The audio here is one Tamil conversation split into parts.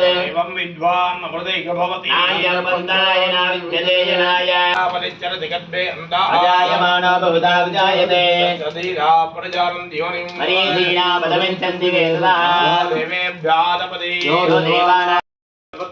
ేదమృతం విద్వాన్ అమృతైకభవతి పరిచరతిగద్భే అందాయమానా భవతా విజాయతే సదీరా ప్రజానం దియోనిం హరీషీణా పదమించంది వేదలా దేవేభ్యాదపదే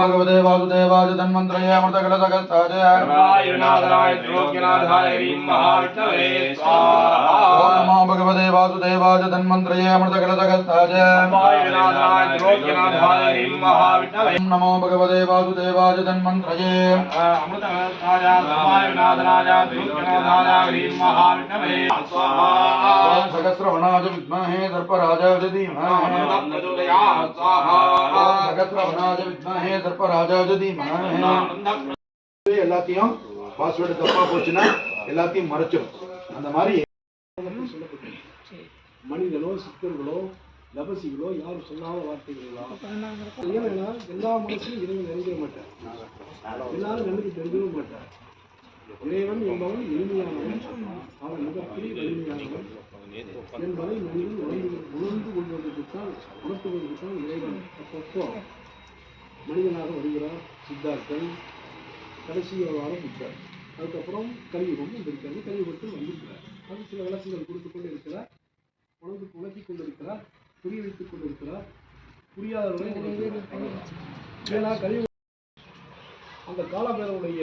भगवते वासुदेवाय तन्मन्त्रये अमृतकलसकस्ताय नारायणाय द्रोग्यनाथाय ह्रीं महाविष्णवे ॐ स्वाहा नमो भगवते वासुदेवाय तन्मन्त्रये अमृतकलसकस्ताय नारायणाय द्रोग्यनाथाय ह्रीं महाविष्णवे ॐ नमो भगवते वासुदेवाय तन्मन्त्रये अमृतनाथाय नारायणाय द्रोग्यनाथाय ह्रीं महाविष्णवे ॐ स्वाहा सहस्रवणाय विद्महे सर्पराजाय धीमहि प्रचोदयात् स्वाहा சகசிரவனாஜ வித்மஹே சர்ப்பராஜாஜ தீமஹே எல்லாத்தையும் பாஸ்வேர்டு தப்பா போச்சுன்னா எல்லாத்தையும் மறைச்சிடும் அந்த மாதிரி மனிதனோ சித்தர்களோ தபசிகளோ யாரும் சொல்லாத வார்த்தைகளா ஏன்னா எல்லா மனசும் இறைவன் நினைக்க மாட்டார். எல்லாரும் கண்ணுக்கு தெரிஞ்சிட மாட்டார். இறைவன் என்பவன் எளிமையானவன். அவன் மிகப்பெரிய எளிமையானவன். என்பதை மனிதன் உணர்ந்து உணர்ந்து கொள்வதற்குத்தான் உணர்த்துவதற்குத்தான் இறைவன். அப்பப்போ மனிதனாக வருகிறார் சித்தார்த்தன். கடைசி வாரம் புத்தர். அதுக்கப்புறம் கலியுகம் வந்திருக்காரு கலியுகத்தில் வந்திருக்கிறார். அது சில விளக்கங்கள் கொடுத்து கொண்டு இருக்கிறார் உணர்ந்து உணர்த்தி கொண்டிருக்கிறார். புரிய வைத்துக் கொண்டிருக்கிறார் புரியாதவர்களை. ஏன்னா கலியுகம் அந்த காலபேரனுடைய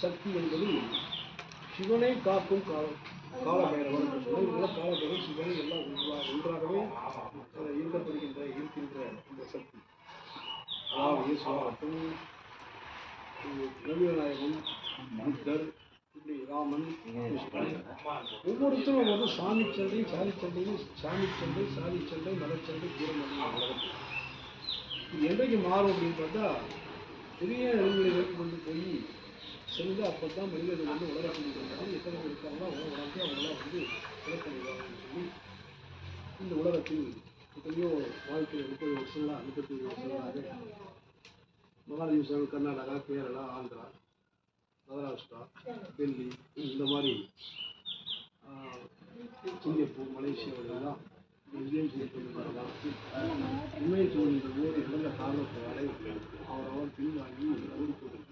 சக்தி என்பது சிவனை காக்கும் காலம் இதெல்லாம் காலபைரவர் சிவனை எல்லாம் ஒன்றா ஒன்றாகவே அஹ், இயக்கப்படுகின்ற இருக்கின்ற இந்த சக்தி. அதாவது இயேசுவாகட்டும் ரவிநாயகம் புத்தர் இப்படி ஒவ்வொருத்தரும் வந்து சாமி சண்டை சாதி சண்டை சாமி சண்டை சாதி சண்டை மலச்சண்டை தூரம் இது என்றைக்கு மாறும் அப்படின்னு பார்த்தா பெரிய நிலைமைகளுக்கு கொண்டு போய் சென்று அப்போ தான் மனிதர்கள் வந்து உலகத்தில் எத்தனை பேர் இருக்காங்களோ அவங்க வளர்ந்து அவங்களாம் வந்து இலக்கணிவாங்கன்னு சொல்லி இந்த உலகத்தில் எத்தனையோ வாழ்க்கை முப்பது வருஷங்களா முப்பத்தி வருஷங்களாக மகாராஜி சாமி கர்நாடகா கேரளா ஆந்திரா. மகாராஷ்டிரா டெல்லி இந்த மாதிரி சிங்கப்பூர் மலேசியாவிலெல்லாம் இந்தியன் செய்து உண்மையை சொல்கின்ற போது இழந்த அடைய அவரவர் பின்வாங்கி பின்